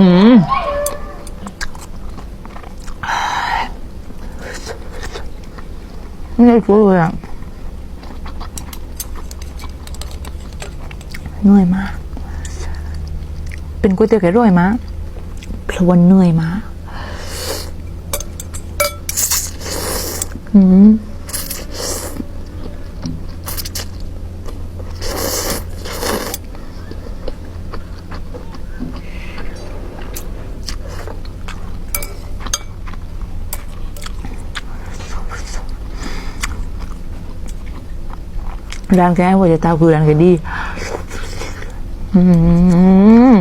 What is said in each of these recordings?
อืมไม่ได้ช่วยเลยอะเหนื่อยมาก เป็นก๋วยเตี๋ยวแก่ร่อยมาเพราะว่าเหนื่อยมาอืม ร้านแกงหัว่าจะตาคือร้านแกดีอืม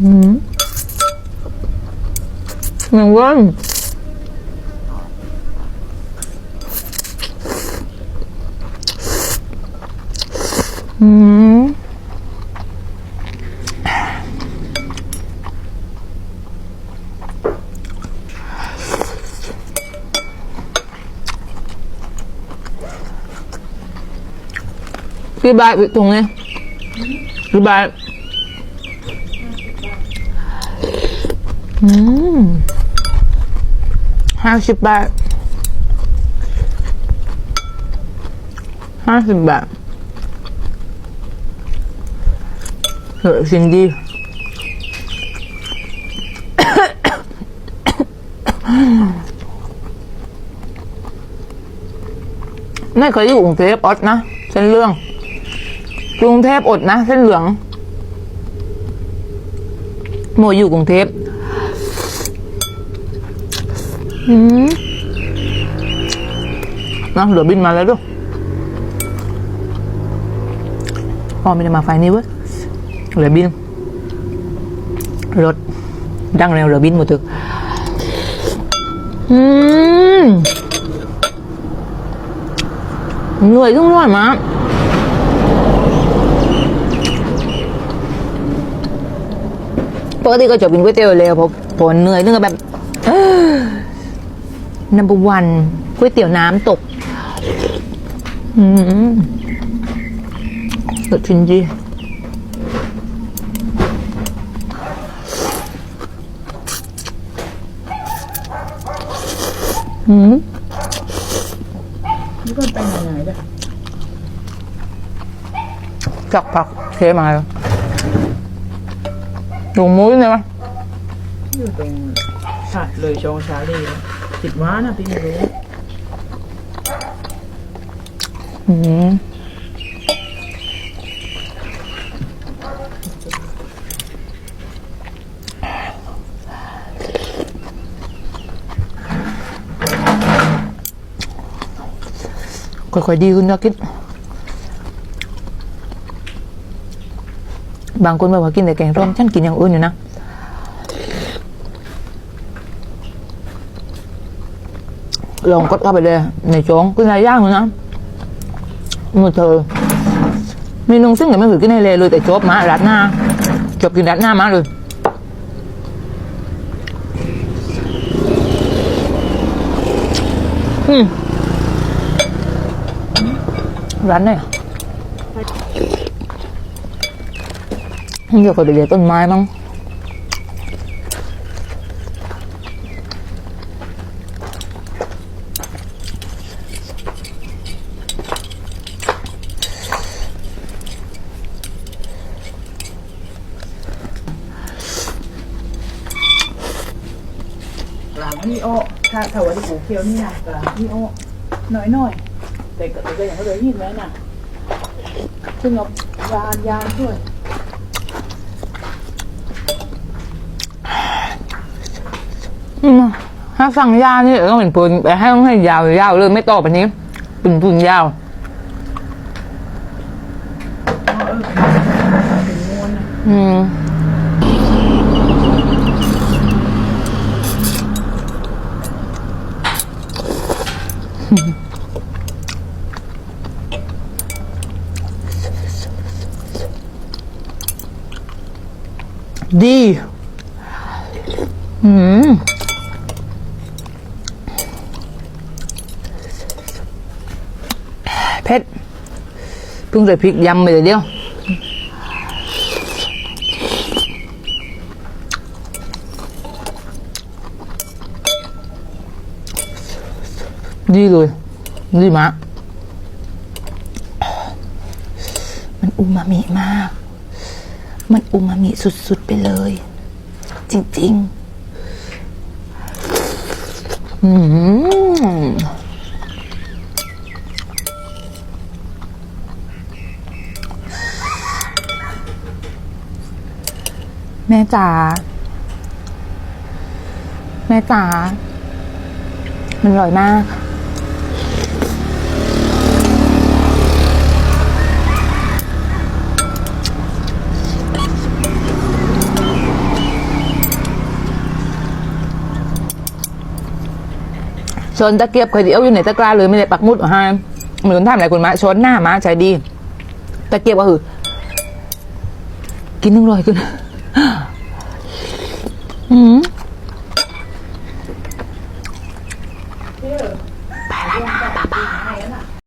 อืมหนึ่งวันอืม กี่บาทไปตรงนี้กี่บาทอืมห้าสิบบาทห้าสิบบาทเออสิ่งดีไม่เคยอยู่กรุงเทพอดนะเส้นเรื่อง รุงเทพอดนะ เส้นเหลืองโมอยู่กรุงเทพอืมนะเหลือบินมาแล้วด้วยพอไม่ได้มาไฟนี้เว้ยเหลือบิน รถ ดังแล้วเหลือบินหมดถึกอืมเหนื่อยทุกร้อยมาก ปกติก็จะกินก๋วยเตี๋ยวเลยเพราะผลเหนื่อยเรื่องแบบนัมเบอร์วันก๋วยเตี๋ยวน้ำตกอืมสุดจริงจีอืมนี่ก็ไปไหนๆเด้อจักผักเทมาเล ยดูมุ้ยเลยมั้ยอยู่ตรงชาเลยชองชาลีนะติดว้านะพี่ไม่รู้อืมค่อยๆดีขึ้นนะคิด บางคนบอกว่ากินแต่แกงส้มฉันกินอย่างอื่นอยู่นะลองกดเข้าไปเลยในโจ้งกินอะไรย่างเลยนะมือเธอเมนูซึ่งยังไม่เคยกินในเลยเลยแต่จบมารัดหน้าจบกินรัดหน้ามาเลยอืมร้านไหนอะ เดี๋ยวก็ไปเรียนต้นไม้มั้งหลังนี่โอ้ถ้าถ้าว่าที่ปูเคียวนี่นะหลังนี่โอ้น้อยหน่อยๆแต่ก็แต่ก็อย่างเขาเลยยินไว้น่ะซึ่งเอายานยานด้วย อืมถ้าสั่งยาวนี่ต้องเป็นปืนไปให้ต้องให้ยาวยาวเลยไม่ต่อไปนี้ปืนปืนยาวอ๋อเออเป็นม้วนนะอืมดี อืม เผ็ดเพิ่งใส่พริกยำไปเลยเดียวดีเลยดีมากมันอูมามิมาก มันอูมามิสุดๆไปเลย จริง ๆ อืม แม่จ๋าแม่จ๋ามันอร่อยมาก ชนตะเกียบเคยเดียวอยู่ในตะกร้าเลยไม่ได้ปักมุดให้เหมือนทำอะไรคุณมาชนหน้ามาใจดี ตะเกียบก็คือ กินนึ่งลอยขึ้น อื